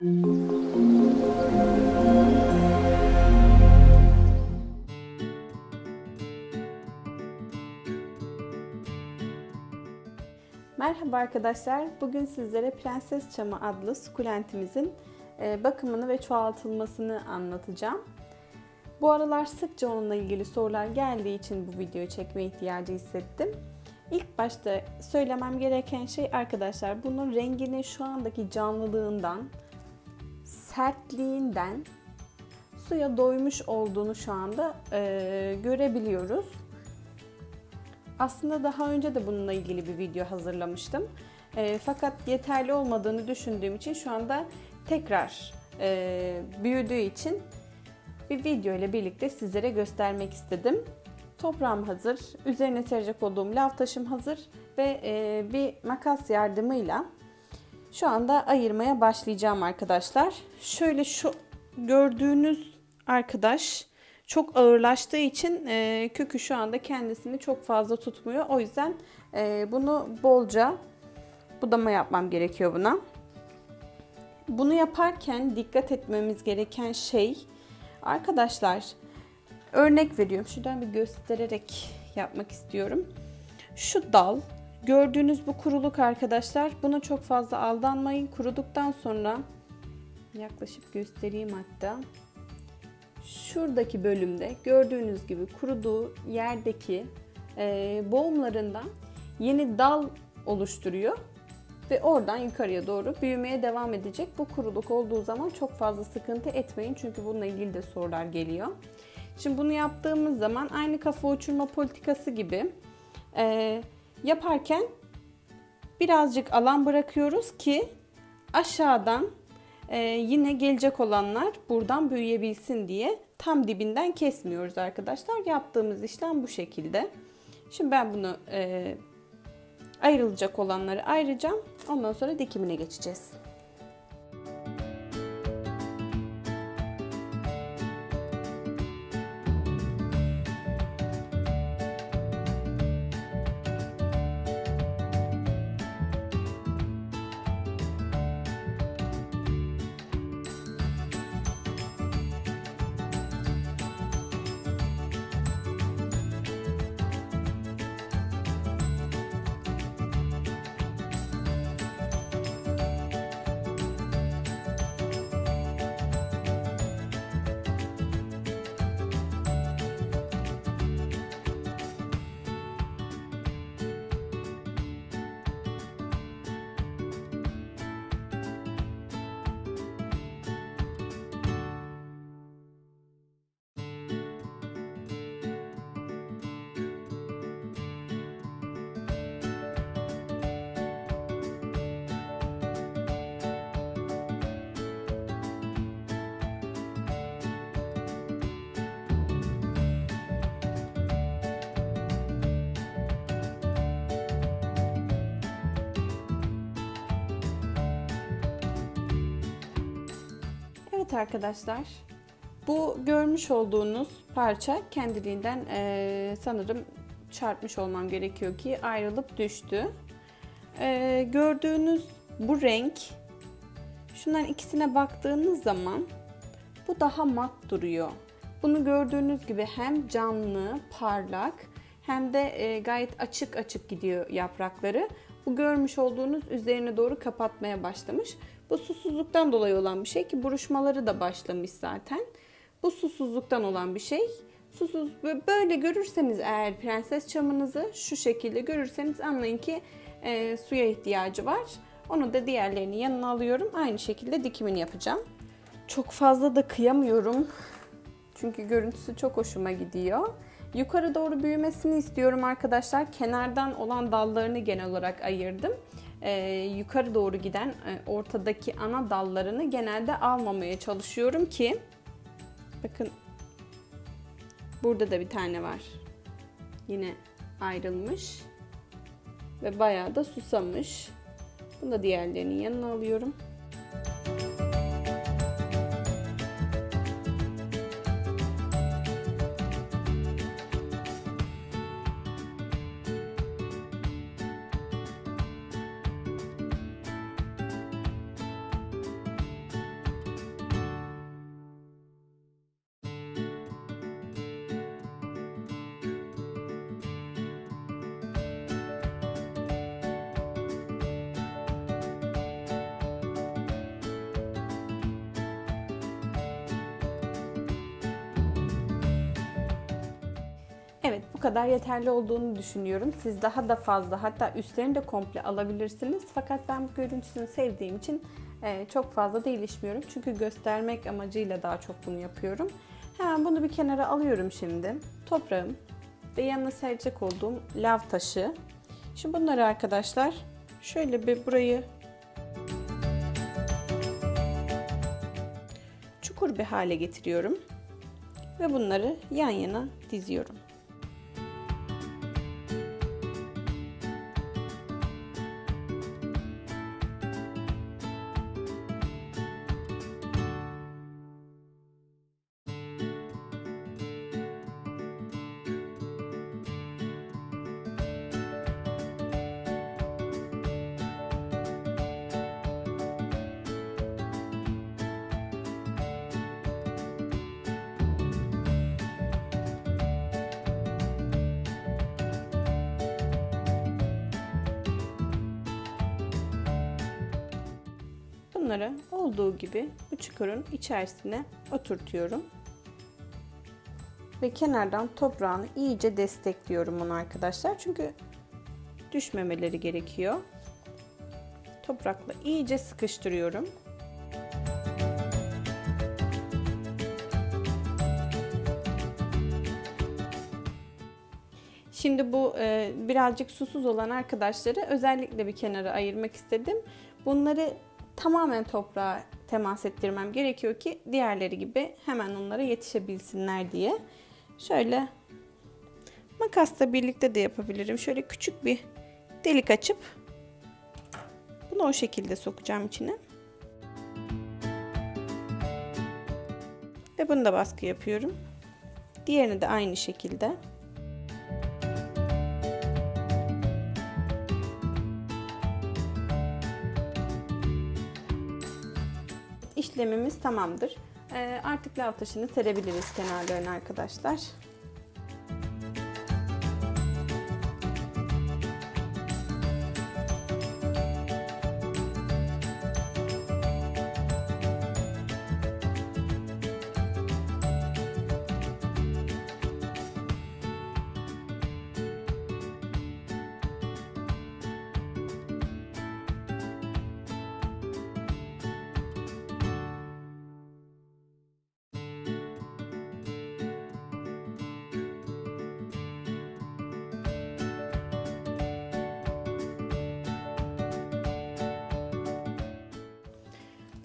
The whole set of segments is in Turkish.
Merhaba arkadaşlar. Bugün sizlere Prenses Çamı adlı sukulentimizin e, bakımını ve çoğaltılmasını anlatacağım. Bu aralar sıkça onunla ilgili sorular geldiği için bu videoyu çekme ihtiyacı hissettim. İlk başta söylemem gereken şey arkadaşlar bunun renginin şu andaki canlılığından, sertliğinden suya doymuş olduğunu şu anda e, görebiliyoruz. Aslında daha önce de bununla ilgili bir video hazırlamıştım. E, fakat yeterli olmadığını düşündüğüm için şu anda tekrar e, büyüdüğü için bir video ile birlikte sizlere göstermek istedim. Toprağım hazır, üzerine serecek olduğum lav taşım hazır ve e, bir makas yardımıyla şu anda ayırmaya başlayacağım arkadaşlar. Şöyle şu gördüğünüz arkadaş çok ağırlaştığı için e, kökü şu anda kendisini çok fazla tutmuyor. O yüzden e, bunu bolca budama yapmam gerekiyor buna. Bunu yaparken dikkat etmemiz gereken şey arkadaşlar örnek veriyorum. Şuradan bir göstererek yapmak istiyorum. Şu dal gördüğünüz bu kuruluk arkadaşlar buna çok fazla aldanmayın. Kuruduktan sonra yaklaşık göstereyim hatta şuradaki bölümde gördüğünüz gibi kuruduğu yerdeki e, boğumlarından yeni dal oluşturuyor ve oradan yukarıya doğru büyümeye devam edecek. Bu kuruluk olduğu zaman çok fazla sıkıntı etmeyin çünkü bununla ilgili de sorular geliyor. Şimdi bunu yaptığımız zaman aynı kafa uçurma politikası gibi e, yaparken birazcık alan bırakıyoruz ki aşağıdan ee, yine gelecek olanlar buradan büyüyebilsin diye tam dibinden kesmiyoruz arkadaşlar. Yaptığımız işlem bu şekilde. Şimdi ben bunu e, ayrılacak olanları ayıracağım. Ondan sonra dikimine geçeceğiz. Evet arkadaşlar, bu görmüş olduğunuz parça kendiliğinden eee, sanırım çarpmış olmam gerekiyor ki ayrılıp düştü. Eee, gördüğünüz bu renk, şunların ikisine baktığınız zaman bu daha mat duruyor. Bunu gördüğünüz gibi hem canlı, parlak hem de e, gayet açık açık gidiyor yaprakları. Bu görmüş olduğunuz üzerine doğru kapatmaya başlamış. Bu susuzluktan dolayı olan bir şey ki buruşmaları da başlamış zaten. Bu susuzluktan olan bir şey. Susuz böyle görürseniz eğer prenses çamınızı şu şekilde görürseniz anlayın ki e, suya ihtiyacı var. Onu da diğerlerini yanına alıyorum. Aynı şekilde dikimini yapacağım. Çok fazla da kıyamıyorum. Çünkü görüntüsü çok hoşuma gidiyor. Yukarı doğru büyümesini istiyorum arkadaşlar. Kenardan olan dallarını genel olarak ayırdım. Ee, yukarı doğru giden e, ortadaki ana dallarını genelde almamaya çalışıyorum ki bakın burada da bir tane var. Yine ayrılmış ve bayağı da susamış. Bunu da diğerlerinin yanına alıyorum. Evet bu kadar yeterli olduğunu düşünüyorum. Siz daha da fazla hatta üstlerini de komple alabilirsiniz. Fakat ben bu görüntüsünü sevdiğim için e, çok fazla değişmiyorum. Çünkü göstermek amacıyla daha çok bunu yapıyorum. Hemen bunu bir kenara alıyorum şimdi. Toprağım ve yanına serecek olduğum lav taşı. Şimdi bunları arkadaşlar şöyle bir burayı çukur bir hale getiriyorum. Ve bunları yan yana diziyorum. Bunları olduğu gibi bu çukurun içerisine oturtuyorum. Ve kenardan toprağını iyice destekliyorum onu arkadaşlar. Çünkü düşmemeleri gerekiyor. Toprakla iyice sıkıştırıyorum. Şimdi bu e, birazcık susuz olan arkadaşları özellikle bir kenara ayırmak istedim. Bunları tamamen toprağa temas ettirmem gerekiyor ki diğerleri gibi hemen onlara yetişebilsinler diye. Şöyle makasla birlikte de yapabilirim. Şöyle küçük bir delik açıp bunu o şekilde sokacağım içine. Ve bunu da baskı yapıyorum. Diğerini de aynı şekilde. İşlemimiz tamamdır. Ee, artık lav taşını serebiliriz kenarlarına arkadaşlar.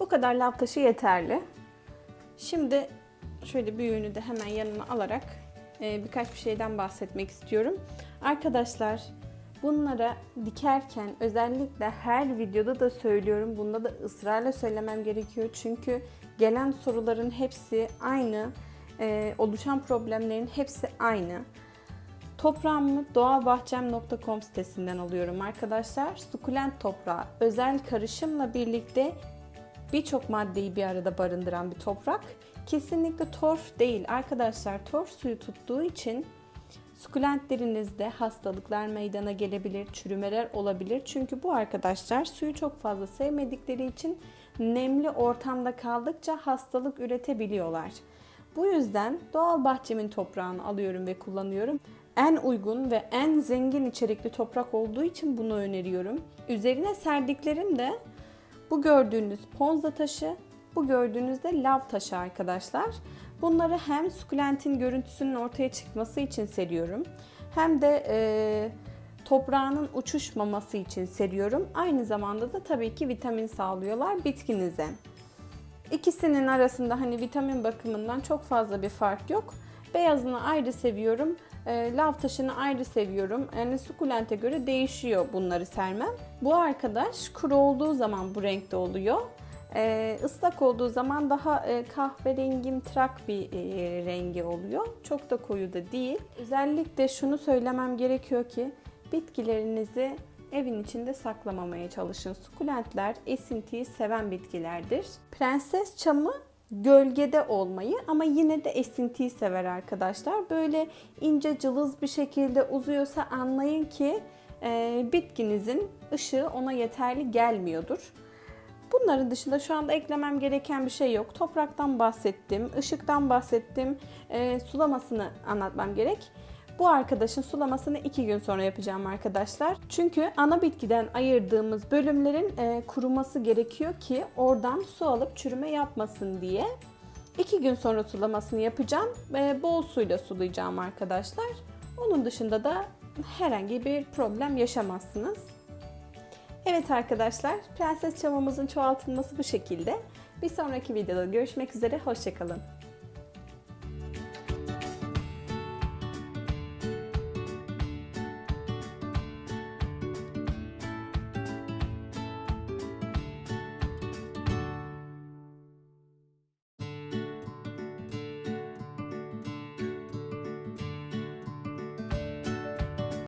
Bu kadar lav taşı yeterli. Şimdi şöyle büyüğünü de hemen yanıma alarak e, birkaç bir şeyden bahsetmek istiyorum. Arkadaşlar bunlara dikerken özellikle her videoda da söylüyorum. Bunda da ısrarla söylemem gerekiyor. Çünkü gelen soruların hepsi aynı. E, oluşan problemlerin hepsi aynı. Toprağımı doğalbahçem.com sitesinden alıyorum arkadaşlar. Sukulent toprağı özel karışımla birlikte birçok maddeyi bir arada barındıran bir toprak. Kesinlikle torf değil arkadaşlar. Torf suyu tuttuğu için sukulentlerinizde hastalıklar meydana gelebilir, çürümeler olabilir. Çünkü bu arkadaşlar suyu çok fazla sevmedikleri için nemli ortamda kaldıkça hastalık üretebiliyorlar. Bu yüzden doğal bahçemin toprağını alıyorum ve kullanıyorum. En uygun ve en zengin içerikli toprak olduğu için bunu öneriyorum. Üzerine serdiklerim de bu gördüğünüz ponza taşı, bu gördüğünüz de lav taşı arkadaşlar. Bunları hem sukulentin görüntüsünün ortaya çıkması için seriyorum. Hem de e, toprağının uçuşmaması için seriyorum. Aynı zamanda da tabii ki vitamin sağlıyorlar bitkinize. İkisinin arasında hani vitamin bakımından çok fazla bir fark yok. Beyazını ayrı seviyorum. E, lav taşını ayrı seviyorum. Yani sukulente göre değişiyor bunları sermem. Bu arkadaş kuru olduğu zaman bu renkte oluyor. E, ıslak olduğu zaman daha e, kahverengimtırak bir e, rengi oluyor. Çok da koyu da değil. Özellikle şunu söylemem gerekiyor ki bitkilerinizi evin içinde saklamamaya çalışın. Sukulentler esintiyi seven bitkilerdir. Prenses çamı gölgede olmayı ama yine de esintiyi sever arkadaşlar. Böyle ince cılız bir şekilde uzuyorsa anlayın ki e, bitkinizin ışığı ona yeterli gelmiyordur. Bunların dışında şu anda eklemem gereken bir şey yok. Topraktan bahsettim, ışıktan bahsettim, e, sulamasını anlatmam gerek. Bu arkadaşın sulamasını 2 gün sonra yapacağım arkadaşlar. Çünkü ana bitkiden ayırdığımız bölümlerin e, kuruması gerekiyor ki oradan su alıp çürüme yapmasın diye. 2 gün sonra sulamasını yapacağım ve bol suyla sulayacağım arkadaşlar. Onun dışında da herhangi bir problem yaşamazsınız. Evet arkadaşlar, prenses çamımızın çoğaltılması bu şekilde. Bir sonraki videoda görüşmek üzere, hoşçakalın.